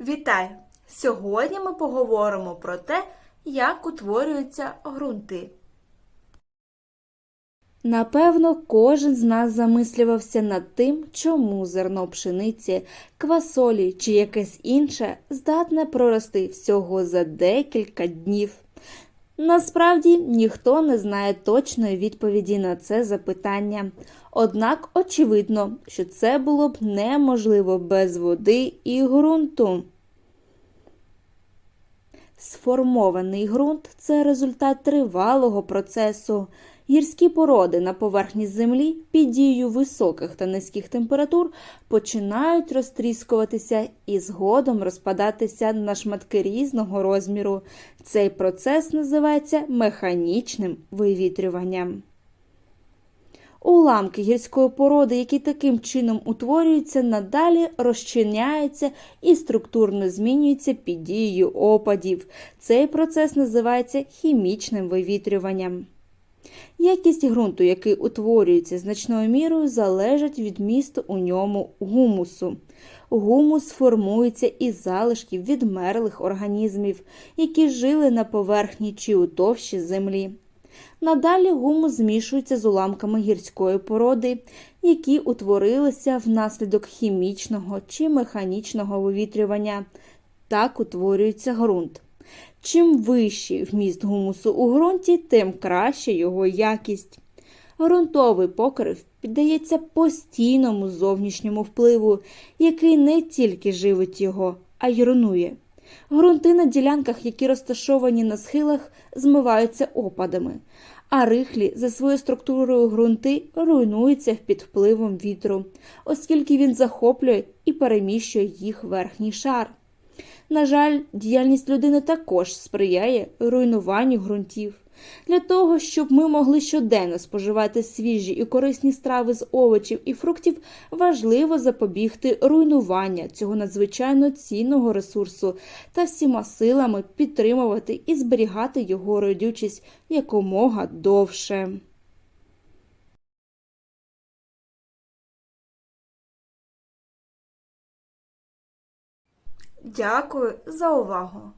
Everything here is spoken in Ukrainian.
Вітаю! Сьогодні ми поговоримо про те, як утворюються ґрунти. Напевно, кожен з нас замислювався над тим, чому зерно пшениці, квасолі чи якесь інше здатне прорости всього за декілька днів. Насправді ніхто не знає точної відповіді на це запитання. Однак очевидно, що це було б неможливо без води і ґрунту. Сформований ґрунт це результат тривалого процесу. Гірські породи на поверхні землі під дією високих та низьких температур починають розтріскуватися і згодом розпадатися на шматки різного розміру. Цей процес називається механічним вивітрюванням. Уламки гірської породи, які таким чином утворюються, надалі розчиняються і структурно змінюються під дією опадів. Цей процес називається хімічним вивітрюванням. Якість ґрунту, який утворюється значною мірою, залежить від місту у ньому гумусу. Гумус формується із залишків відмерлих організмів, які жили на поверхні чи у товщі землі. Надалі гумус змішується з уламками гірської породи, які утворилися внаслідок хімічного чи механічного вивітрювання. Так утворюється ґрунт. Чим вищий вміст гумусу у ґрунті, тим краще його якість. Ґрунтовий покрив піддається постійному зовнішньому впливу, який не тільки живить його, а й руйнує. Ґрунти на ділянках, які розташовані на схилах, змиваються опадами, а рихлі за своєю структурою ґрунти руйнуються під впливом вітру, оскільки він захоплює і переміщує їх верхній шар. На жаль, діяльність людини також сприяє руйнуванню ґрунтів. Для того, щоб ми могли щоденно споживати свіжі і корисні страви з овочів і фруктів, важливо запобігти руйнування цього надзвичайно цінного ресурсу та всіма силами підтримувати і зберігати його родючість якомога довше. Дякую за увагу!